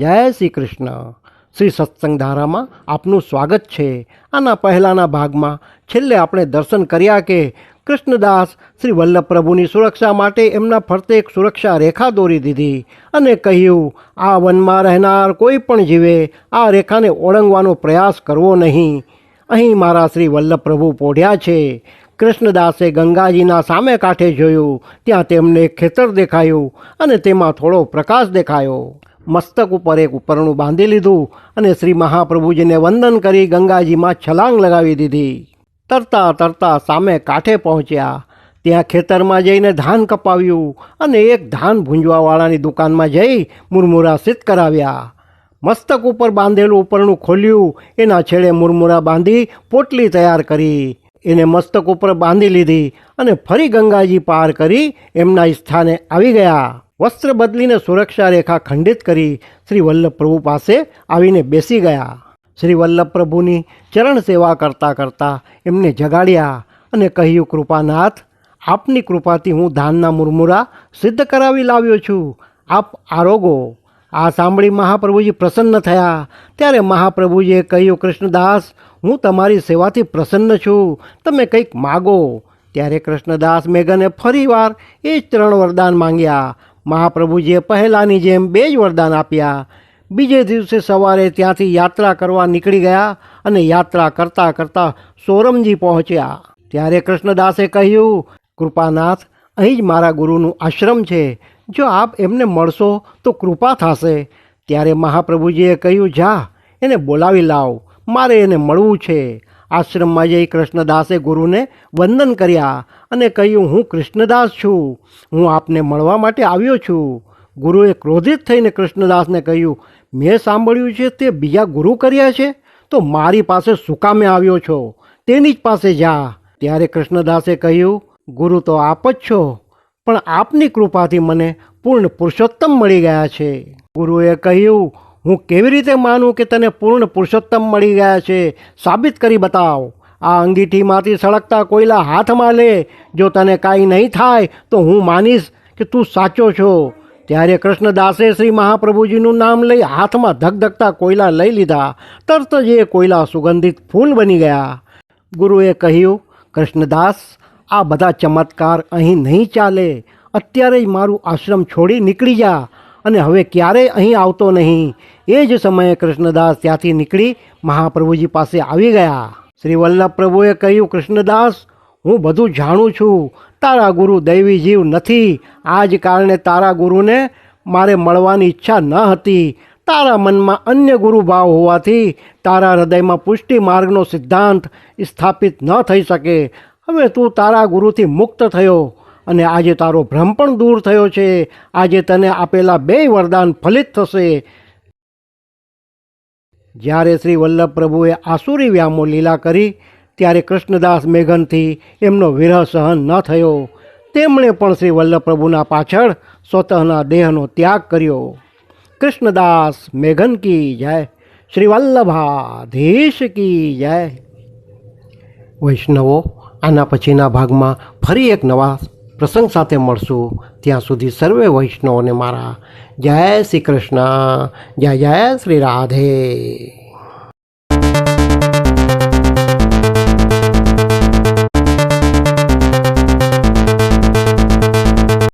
જય શ્રી કૃષ્ણ. શ્રી સત્સંગ ધારામાં આપનું સ્વાગત છે. આના પહેલાંના ભાગમાં છેલ્લે આપણે દર્શન કર્યા કે કૃષ્ણદાસ શ્રી વલ્લભ પ્રભુની સુરક્ષા માટે એમના ફરતે એક સુરક્ષા રેખા દોરી દીધી અને કહ્યું, આ વનમાં રહેનાર કોઈ પણ જીવે આ રેખાને ઓળંગવાનો પ્રયાસ કરવો નહીં. અહીં મારા શ્રી વલ્લભ પ્રભુ પોઢ્યા છે. કૃષ્ણદાસે ગંગાજીના સામે કાંઠે જોયું, ત્યાં તેમને ખેતર દેખાયું અને તેમાં થોડો પ્રકાશ દેખાયો. મસ્તક ઉપર એક ઉપરણું બાંધી લીધું અને શ્રી મહાપ્રભુજીને વંદન કરી ગંગાજીમાં છલાંગ લગાવી દીધી. તરતા તરતા સામે કાંઠે પહોંચ્યા. ત્યાં ખેતરમાં જઈને ધાન કપાવ્યું અને એક ધાન ભૂંજવાવાળાની દુકાનમાં જઈ મુરમુરા સિદ્ધ કરાવ્યા. મસ્તક ઉપર બાંધેલું ઉપરણું ખોલ્યું, એના છેડે મુરમુરા બાંધી પોટલી તૈયાર કરી. એને મસ્તક ઉપર બાંધી લીધી અને ફરી ગંગાજી પાર કરી એમના સ્થાને આવી ગયા. વસ્ત્ર બદલીને સુરક્ષા રેખા ખંડિત કરી શ્રી વલ્લભ પ્રભુ પાસે આવીને બેસી ગયા. શ્રી વલ્લભ પ્રભુની ચરણ સેવા કરતાં કરતાં એમને જગાડ્યા અને કહ્યું, કૃપાનાથ, આપની કૃપાથી હું ધાનના મુરમુરા સિદ્ધ કરાવી લાવ્યો છું. આપ આરોગો. આ સાંભળી મહાપ્રભુજી પ્રસન્ન થયા. ત્યારે મહાપ્રભુજીએ કહ્યું, કૃષ્ણદાસ, હું તમારી સેવાથી પ્રસન્ન છું. તમે કંઈક માગો. ત્યારે કૃષ્ણદાસ મેઘને ફરીવાર એ જ ત્રણ વરદાન માંગ્યા. મહાપ્રભુજીએ પહેલાંની જેમ બે જ વરદાન આપ્યા. બીજે દિવસે સવારે ત્યાંથી યાત્રા કરવા નીકળી ગયા અને યાત્રા કરતાં કરતાં સોરમજી પહોંચ્યા. ત્યારે કૃષ્ણદાસે કહ્યું, કૃપાનાથ, અહીં જ મારા ગુરુનું આશ્રમ છે. જો આપ એમને મળશો તો કૃપા થશે. ત્યારે મહાપ્રભુજીએ કહ્યું, જા, એને બોલાવી લાવ. મારે એને મળવું છે. આશ્રમમાં જઈ કૃષ્ણદાસે ગુરુને વંદન કર્યા અને કહ્યું, હું કૃષ્ણદાસ છું. હું આપને મળવા માટે આવ્યો છું. ગુરુએ ક્રોધિત થઈને કૃષ્ણદાસને કહ્યું, મેં સાંભળ્યું છે તે બીજા ગુરુ કર્યા છે. તો મારી પાસે સુકામે આવ્યો છો? તેની જ પાસે જા. ત્યારે કૃષ્ણદાસે કહ્યું, ગુરુ તો આપ જ છો, પણ આપની કૃપાથી મને પૂર્ણ પુરુષોત્તમ મળી ગયા છે. ગુરુએ કહ્યું હું કેવી રીતે માનું કે તને પૂર્ણ પુરુષોત્તમ મળી ગયા છે? સાબિત કરી બતાવ. આ અંગીઠીમાંથી સળગતા કોયલા હાથમાં લે. જો તને કાંઈ નહીં થાય, તો હું માનીશ કે તું સાચો છો. ત્યારે કૃષ્ણદાસે શ્રી મહાપ્રભુજીનું નામ લઈ હાથમાં ધગધગતા કોયલા લઈ લીધા. તરત જ એ કોયલા સુગંધિત ફૂલ બની ગયા. ગુરુએ કહ્યું, કૃષ્ણદાસ, આ બધા ચમત્કાર અહીં નહીં ચાલે. અત્યારે જ મારું આશ્રમ છોડી નીકળી જા. અને હવે ક્યારેય અહીં આવતો નહીં? એ જ સમયે કૃષ્ણદાસ ત્યાંથી નીકળી મહાપ્રભુજી પાસે આવી ગયા. શ્રી વલ્લભ પ્રભુએ કહ્યું, કૃષ્ણદાસ, હું બધું જાણું છું. તારા ગુરુ દૈવી જીવ નથી. આ જ કારણે તારા ગુરુને મારે મળવાની ઈચ્છા ન હતી. તારા મનમાં અન્ય ગુરુ ભાવ હોવાથી તારા હૃદયમાં પુષ્ટિ માર્ગનો સિદ્ધાંત સ્થાપિત ન થઈ શકે. હવે તું તારા ગુરુથી મુક્ત થયો. અને આજે તારો ભ્રમ પણ દૂર થયો છે. આજે તને આપેલા બે વરદાન ફલિત થશે. જ્યારે શ્રી વલ્લભ પ્રભુએ આસુરી વ્યામો લીલા કરી, ત્યારે કૃષ્ણદાસ મેઘનથી એમનો વિરહ સહન ન થયો. તેમણે પણ શ્રી વલ્લભ પ્રભુના પાછળ સ્વતઃના દેહનો ત્યાગ કર્યો. કૃષ્ણદાસ મેઘન કી જય. શ્રી વલ્લભાધીશ કી જય. વૈષ્ણવો, આના પછીના ભાગમાં ફરી એક નવા પ્રસંગ સાથે મળશું. ત્યાં સુધી સર્વે વૈષ્ણવને મારા જય શ્રી કૃષ્ણ, જય જય શ્રી રાધે.